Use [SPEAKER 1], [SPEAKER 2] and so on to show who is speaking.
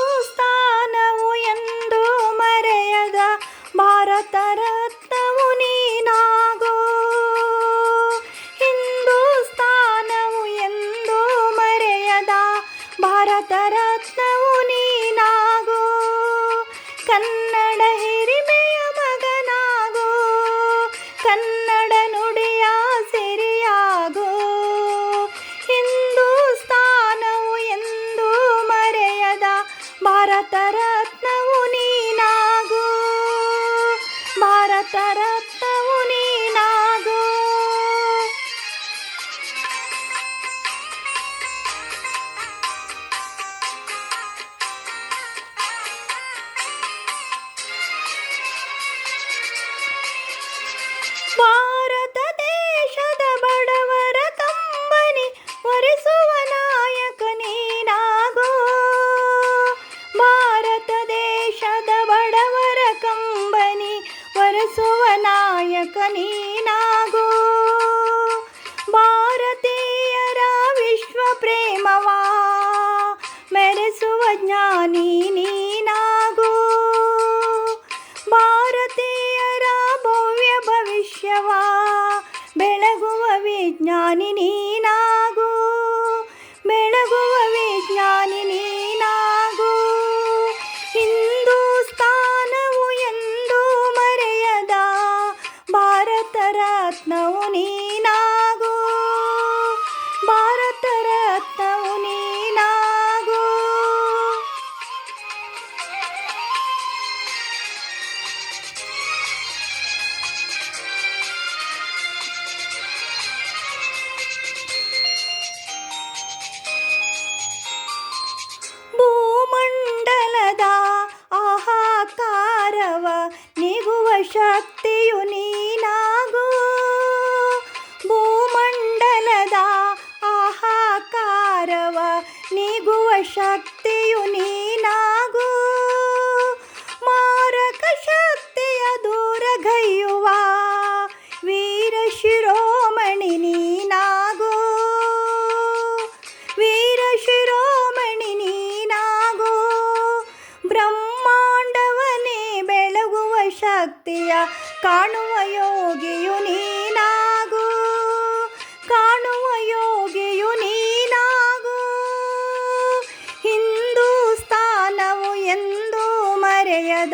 [SPEAKER 1] ಹಿಂದೂಸ್ತಾನವು ಎಂದು ಮರೆಯದ ಭಾರತ ಭಾರತ ರತ್ನವು ನೀನಾಗೋ ಕನ್ನಡ ಹಿರಿಮೆಯ ಮಗನಾಗೋ ಕನ್ನಡ ನುಡಿಯ ಸಿರಿಯಾಗೋ. ಹಿಂದೂಸ್ತಾನವು ಎಂದು ಮರೆಯದ ಭಾರತ ಒರೆಸುವ ನಾಯಕ ನೀನಾಗೋ. ಭಾರತೀಯರ ವಿಶ್ವ ಪ್ರೇಮವಾ, ಮೆರೆಸುವ ಜ್ಞಾನಿ ನೀನಾಗೋ. ಭಾರತೀಯರ ಭವ್ಯ ಭವಿಷ್ಯವಾ, ಬೆಳಗುವ ವಿಜ್ಞಾನಿ ನೀನಾಗೋ ನಿಗುವ ಶಕ್ತಿಯು ನೀನಾಗು. ಮಾರಕ ಶಕ್ತಿಯ ದೂರಗೈಯುವ ವೀರ ಶಿರೋಮಣಿ ನೀನಾಗು. ವೀರ ಶಿರೋಮಣಿ ನೀನಾಗು. ಬ್ರಹ್ಮಾಂಡವನೇ ಬೆಳಗುವ ಶಕ್ತಿಯ ಕಾಣುವ ಯೋಗಿಯು ನೀನಾಗೋ